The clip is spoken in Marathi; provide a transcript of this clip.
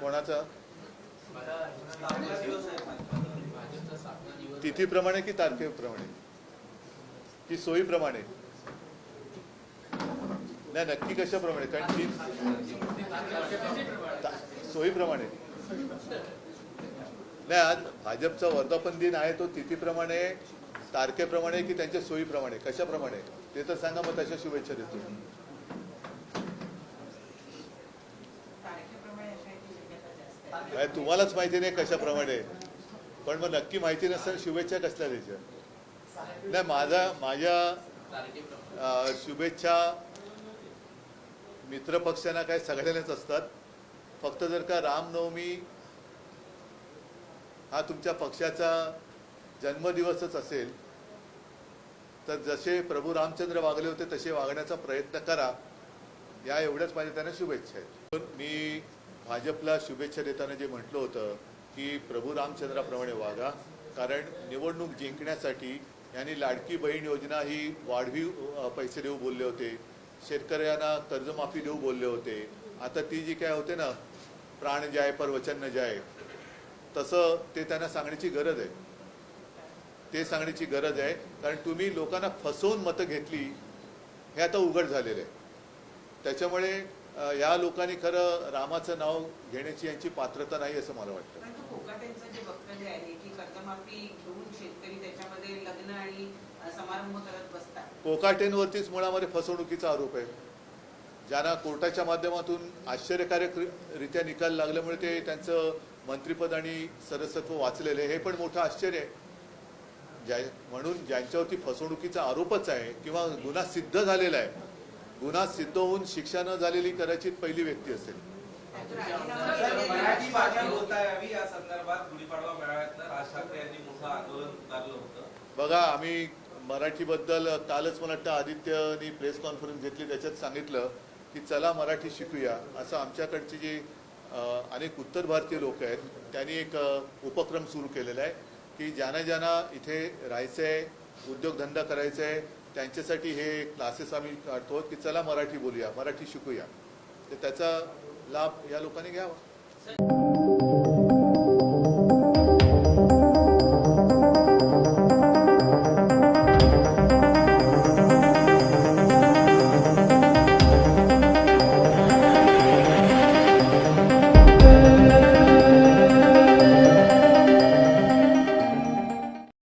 कोणाचा? तिथीप्रमाणे की तारखेप्रमाणे? की सोयीप्रमाणे? नाही नक्की कशाप्रमाणे? कारण ता- सोयीप्रमाणे. नाही आज भाजपचा वर्धापन दिन आहे तो तिथीप्रमाणे तारखेप्रमाणे की त्यांच्या सोयीप्रमाणे? कशाप्रमाणे? ते तर सांगा मग तशा शुभेच्छा देतो तारखेप्रमाणे असायची शक्यता जास्त आहे. काय म्हणजे तुम्हालाच माहिती नाही कशाप्रमाणे. पण मग नक्की माहिती नसताना शुभेच्छा कसल्या द्यायच्या? नाही माझा माझ्या शुभेच्छा मित्रपक्षांना काय सगळ्यांनाच असतात. फक्त जर का रामनवमी हा तुमच्या पक्षाचा जन्मदिवसच असेल तर जसे प्रभू रामचंद्र वागले होते तसे वागण्याचा प्रयत्न करा. या एवढ्याच माझ्या त्यांना शुभेच्छा आहेत. मी भाजपला शुभेच्छा देताना जे म्हटलं होतं की प्रभू रामचंद्राप्रमाणे वागा कारण निवडणूक जिंकण्यासाठी यांनी लाडकी बहीण योजना ही वाढवी पैसे देऊ बोलले होते शेतकऱ्यांना कर्जमाफी देऊ बोलले होते. आता ती जी काय होते ना प्राण जाय पर वचन न जाय तसं ते त्यांना सांगण्याची गरज आहे. ते सांगण्याची गरज आहे कारण तुम्ही लोकांना फसवून मतं घेतली हे आता उघड झालेलं आहे. त्याच्यामुळे या लोकांनी खरं रामाचं नाव घेण्याची यांची पात्रता नाही असं मला वाटतं. कोकाटेंवरतीच मुळामध्ये फसवणुकीचा आरोप आहे. ज्यांना कोर्टाच्या माध्यमातून आश्चर्यकारक रित्या निकाल लागल्यामुळे ते त्यांचं मंत्रिपद आणि सदस्यत्व वाचलेलं आहे. हे पण मोठं आश्चर्य आहे. ज्या म्हणून ज्यांच्यावरती फसवणुकीचा आरोपच आहे किंवा गुन्हा सिद्ध झालेला आहे गुन्हा सिद्ध होऊन शिक्षा न झालेली कदाचित पहिली व्यक्ती असेल. बघा आम्ही मराठीबद्दल कालच मला वाटतं आदित्यनी प्रेस कॉन्फरन्स घेतली त्याच्यात सांगितलं की चला मराठी शिकूया. असं आमच्याकडचे जे अनेक उत्तर भारतीय लोक आहेत त्यांनी एक उपक्रम सुरू केलेला आहे की ज्यांना ज्यांना इथे राहायचं आहे उद्योगधंदा करायचा आहे त्यांच्यासाठी हे क्लासेस आम्ही काढतो की चला मराठी बोलूया मराठी शिकूया. तर त्याचा लाभ या लोकांनी घ्यावा.